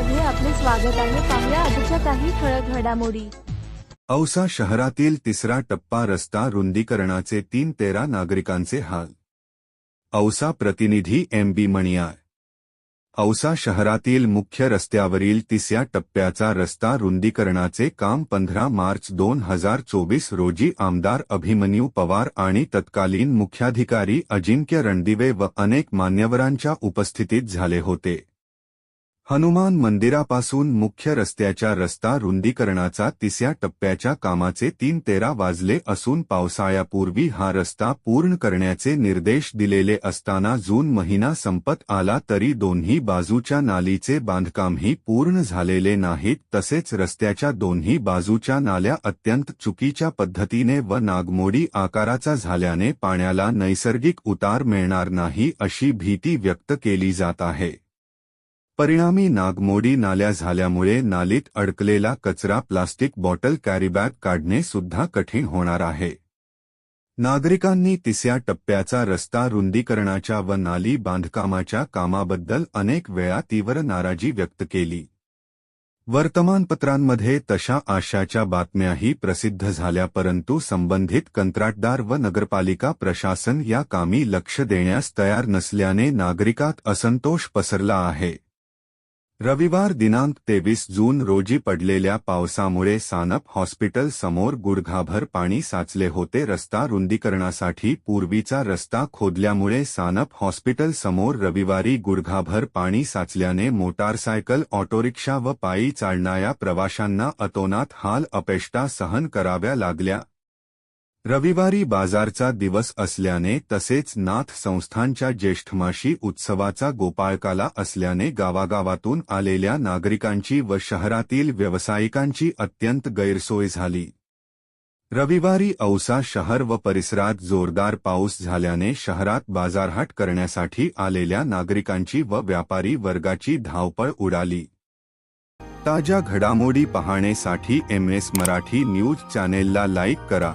स्वागत आहे. पाहुया आजच्या काही ठळक घडामोडी. औसा शहरातील तिसरा टप्पा रस्ता रुंदीकरणाचे तीन तेरा नागरिकांचे हाल. औसा प्रतिनिधी एम बी मणियार औसा शहरातील मुख्य रस्त्यावरील तिसऱ्या टप्प्याचा रस्ता रुंदीकरणाचे काम पंधरा मार्च दोन हजार चोवीस रोजी आमदार अभिमन्यू पवार आणि तत्कालीन मुख्याधिकारी अजिंक्य रणदिवे व अनेक मान्यवरांच्या उपस्थितीत झाले होते. हनुमान मंदिरापासून मुख्य रस्त्याच्या रस्ता रुंदीकरणाचा तिसऱ्या टप्प्याच्या कामाचे तीन तेरा वाजले असून पावसाळ्यापूर्वी हा रस्ता पूर्ण करण्याचे निर्देश दिलेले असताना जून महिना संपत आला तरी दोन्ही बाजूच्या नालीचे बांधकामही पूर्ण झालेले नाहीत. तसेच रस्त्याच्या दोन्ही बाजूच्या नाल्या अत्यंत चुकीच्या पद्धतीने व नागमोडी आकाराचा झाल्याने पाण्याला नैसर्गिक उतार मिळणार नाही अशी भीती व्यक्त केली जात आहे. परिणामी नागमोडी नाल्या झाल्यामुळे नालीत अडकलेला कचरा प्लास्टिक बॉटल कॅरीबॅग काढणे सुद्धा कठीण होणार आहे. नागरिकांनी तिसऱ्या टप्प्याचा रस्ता रुंदीकरणाच्या व नाली बांधकामाच्या कामाबद्दल अनेक वेळा तीव्र नाराजी व्यक्त केली. वर्तमानपत्रांमध्ये तशा आशाच्या बातम्याही प्रसिद्ध झाल्या परंतु संबंधित कंत्राटदार व नगरपालिका प्रशासन या कामी लक्ष देण्यास तयार नसल्याने नागरिकात असंतोष पसरला आहे. रविवार दिनांक तेवीस जून रोजी पडलेल्या पावसामुळे सानप हॉस्पिटल समोर गुडघाभर पाणी साचले होते. रस्ता रुंदीकरणासाठी पूर्वीचा रस्ता खोदल्यामुळे सानप हॉस्पिटल समोर रविवारी गुडघाभर पाणी साचल्याने मोटारसायकल ऑटोरिक्षा व पायी चालणाऱ्या प्रवाशांना अतोनात हाल अपेष्टा सहन कराव्या लागल्या. रविवारी बाजारचा दिवस असल्याने तसेच नाथ संस्थांच्या ज्येष्ठमाशी उत्सवाचा गोपाळकाला असल्याने गावागावातून आलेल्या नागरिकांची व शहरातील व्यावसायिकांची अत्यंत गैरसोय झाली. रविवारी औसा शहर व परिसरात जोरदार पाऊस झाल्याने शहरात बाजारहाट करण्यासाठी आलेल्या नागरिकांची व व्यापारी वर्गाची धावपळ उडाली. ताज्या घडामोडी पाहण्यासाठी एम एस मराठी न्यूज चॅनेलला लाईक करा.